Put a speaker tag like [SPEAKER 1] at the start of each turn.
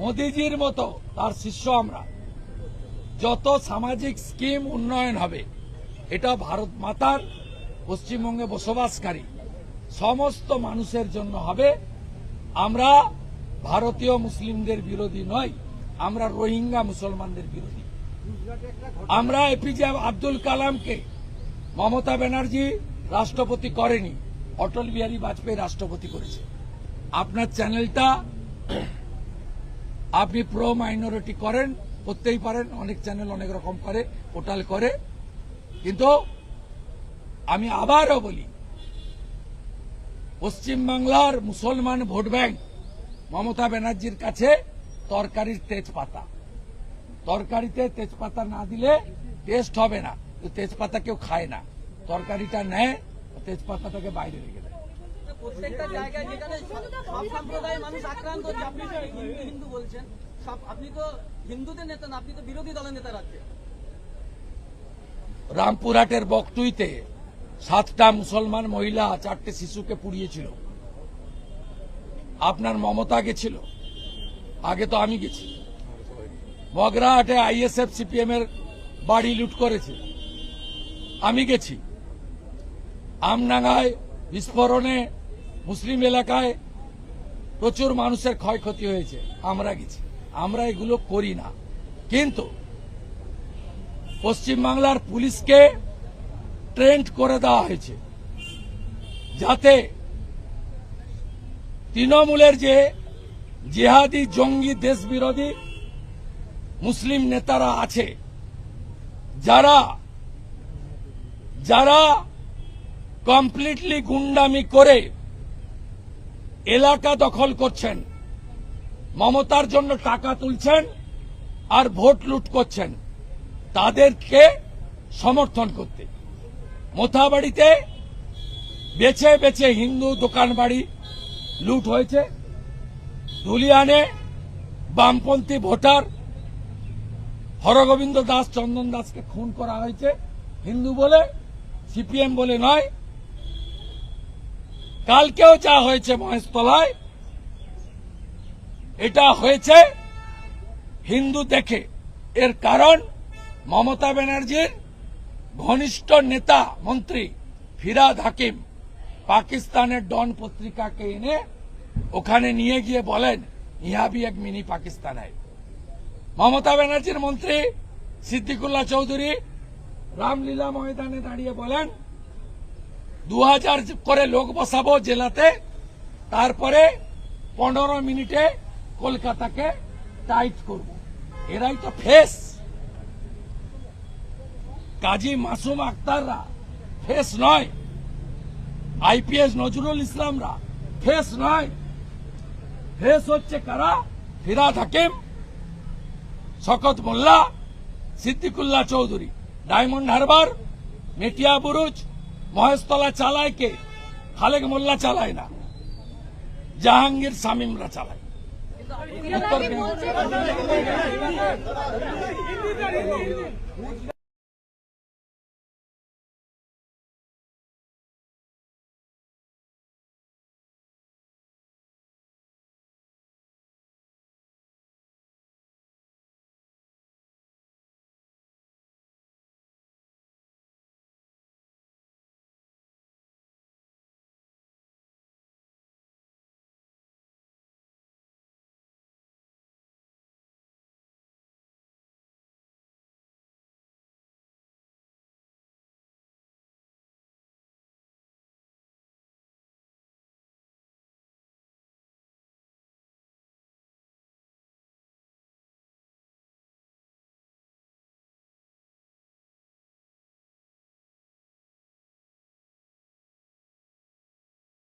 [SPEAKER 1] মোদিজির মতো তার শিষ্য আমরা। যত সামাজিক স্কিম উন্নয়ন হবে, এটা ভারত মাতার পশ্চিমবঙ্গে বসবাসকারী সমস্ত মানুষের জন্য হবে। আমরা ভারতীয় মুসলিমদের বিরোধী নই, আমরা রোহিঙ্গা মুসলমানদের বিরোধী। আমরা এপিজে আব্দুল কালামকে মমতা ব্যানার্জি রাষ্ট্রপতি করেনি, অটল বিহারী বাজপেয়ী রাষ্ট্রপতি করেছে। আপনার চ্যানেলটা আপনি প্রো মাইনরিটি করেন, করতেই পারেন, অনেক চ্যানেল অনেক রকম করে পোর্টাল করে। কিন্তু আমি আবারও বলি, পশ্চিমবাংলার মুসলমান ভোট ব্যাংক মমতা ব্যানার্জির কাছে তরকারির তেজপাতা। তরকারিতে তেজপাতা না দিলে টেস্ট হবে না। তেজপাতা কেউ খায় না। তরকারিটা নেয়, তেজপাতাটাকে বাইরে রেখে
[SPEAKER 2] প্রত্যেকটা জায়গায় যেখানে সব সম্প্রদায়ের মানুষ আক্রান্ত হচ্ছে, আপনি হিন্দু বলছেন। সব, আপনি তো হিন্দুদের নেতা না, আপনি তো বিরোধী দলের নেতা রাজ্যে।
[SPEAKER 1] রামপুরহাটের বকটুইতে সাতটা মুসলমান মহিলা চারটে শিশুকে পুড়িয়েছিল। আপনার মমতা গেছিল। আগে তো আমি গেছি। মগরাহাটে আইএসএফ সিপিএম এর বাড়ি লুট করেছে। আমি গেছি। আমনাঙ্গায় বিস্ফোরণে মুসলিম এলাকায় প্রচুর মানুষের ক্ষয়ক্ষতি হয়েছে। আমরা গেছি। আমরা এগুলো করি না। কিন্তু পশ্চিমবাংলার পুলিশকে ট্রেন্ড করে দেওয়া হয়েছে যাতে তৃণমূলের যে জেহাদি জঙ্গি দেশ বিরোধী মুসলিম নেতারা আছে, যারা যারা কমপ্লিটলি গুন্ডামি করে এলাকা দখল করছেন। মমতার জন্য টাকা তুলছেন আর ভোট লুট করছেন। তাদেরকে সমর্থন করতে। মোথাবাড়িতে বেছে বেছে হিন্দু দোকান বাড়ি লুট হয়েছে। ধুলিয়ানে বামপন্থী ভোটার হরগোবিন্দ দাস, চন্দন দাসকে খুন করা হয়েছে। হিন্দু বলে, সিপিএম বলে নয়। কালকেও যা হয়েছে মহেশতলায়, এটা হয়েছে হিন্দু দেখে। এর কারণ মমতা ব্যানার্জির ঘনিষ্ঠ নেতা মন্ত্রী ফিরাদ হাকিম পাকিস্তানের ডন পত্রিকাকে এনে ওখানে নিয়ে গিয়ে বলেন, ইহা ভি এক মিনি পাকিস্তান মমতা ব্যানার্জির মন্ত্রী সিদ্দিকুল্লাহ চৌধুরী রামলীলা ময়দানে দাঁড়িয়ে বলেন দু হাজার করে লোক বসাবো জেলাতে, তারপরে পনেরো মিনিটে কলকাতাকে টাইট করব। এরাই তো ফেস। কাজী মাসুম আক্তাররা ফেস নয়। আইপিএস নজরুল ইসলামরা ফেস নয়। ফেস হচ্ছে কারা? ফিরাদ হাকিম, শকত মোল্লা, সিদ্দিকুল্লাহ চৌধুরী, ডায়মন্ড হারবার, মেটিয়া বুরুজ মহেশতলা চালায় কে? খালেক মোল্লা চালায় না। জাহাঙ্গীর শামীমরা চালায়। উত্তর